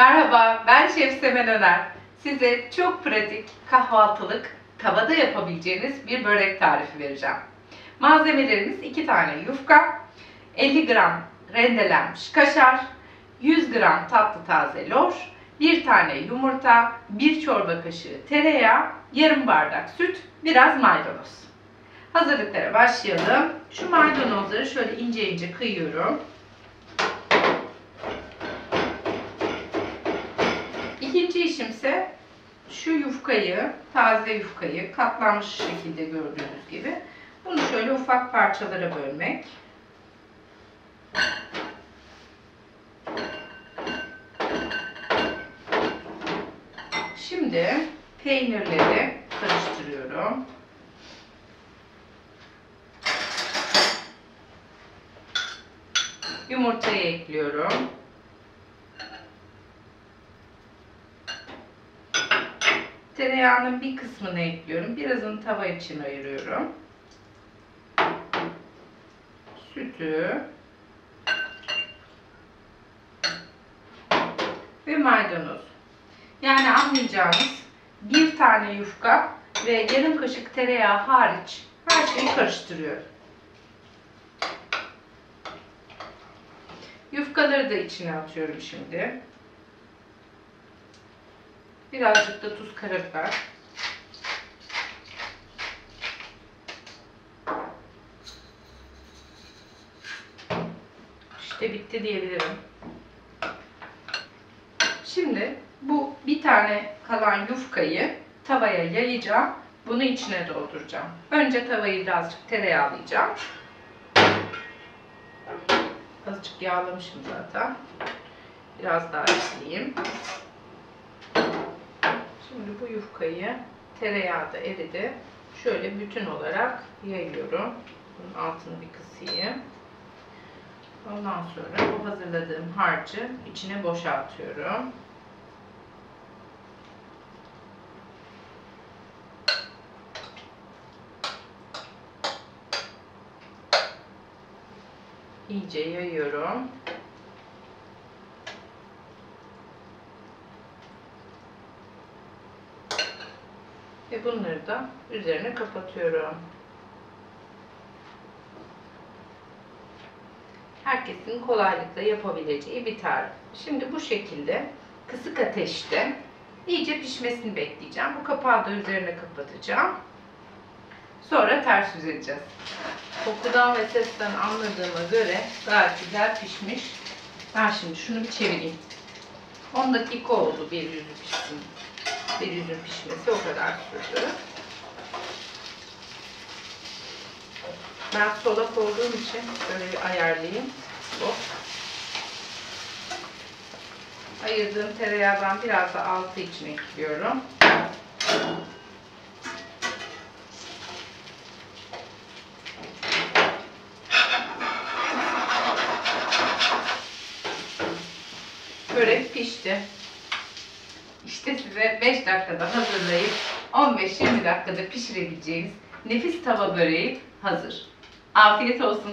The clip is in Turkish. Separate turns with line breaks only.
Merhaba, ben Şef Semen Öner. Size çok pratik, kahvaltılık, tavada yapabileceğiniz bir börek tarifi vereceğim. Malzemelerimiz 2 tane yufka, 50 gram rendelenmiş kaşar, 100 gram tatlı taze lor, 1 tane yumurta, 1 çorba kaşığı tereyağı, yarım bardak süt, biraz maydanoz. Hazırlıklara başlayalım. Şu maydanozları şöyle ince ince kıyıyorum. İkinci işimse şu yufkayı, taze yufkayı katlanmış şekilde gördüğünüz gibi bunu şöyle ufak parçalara bölmek. Şimdi peynirleri karıştırıyorum. Yumurtayı ekliyorum. Tereyağının bir kısmını ekliyorum. Birazını tava için ayırıyorum. Sütü ve maydanoz. Yani anlayacağınız bir tane yufka ve yarım kaşık tereyağı hariç her şeyi karıştırıyorum. Yufkaları da içine atıyorum şimdi. Birazcık da tuz karabiber. İşte bitti diyebilirim. Şimdi bu bir tane kalan yufkayı tavaya yayacağım. Bunu içine dolduracağım. Önce tavayı birazcık tereyağlayacağım. Azıcık yağlamışım zaten. Biraz daha ekleyeyim. Şimdi bu yufkayı tereyağı da eridi. Şöyle bütün olarak yayıyorum. Bunun altını bir kısayım. Ondan sonra bu hazırladığım harcı içine boşaltıyorum. İyice yayıyorum. Ve bunları da üzerine kapatıyorum. Herkesin kolaylıkla yapabileceği bir tarif. Şimdi bu şekilde kısık ateşte iyice pişmesini bekleyeceğim. Bu kapağı da üzerine kapatacağım. Sonra ters yüz edeceğiz. Kokudan ve sesten anladığıma göre gayet güzel pişmiş. Ben şimdi şunu bir çevireyim. 10 dakika oldu bir yüzü pişsin. Yüzün pişmesi o kadar sürdü. Ben solak olduğum için böyle bir ayarlayayım. Hop. Ayırdığım tereyağdan biraz da altı için ekliyorum. Börek pişti. İşte size 5 dakikada hazırlayıp 15-20 dakikada pişirebileceğiniz nefis tava böreği hazır. Afiyet olsun.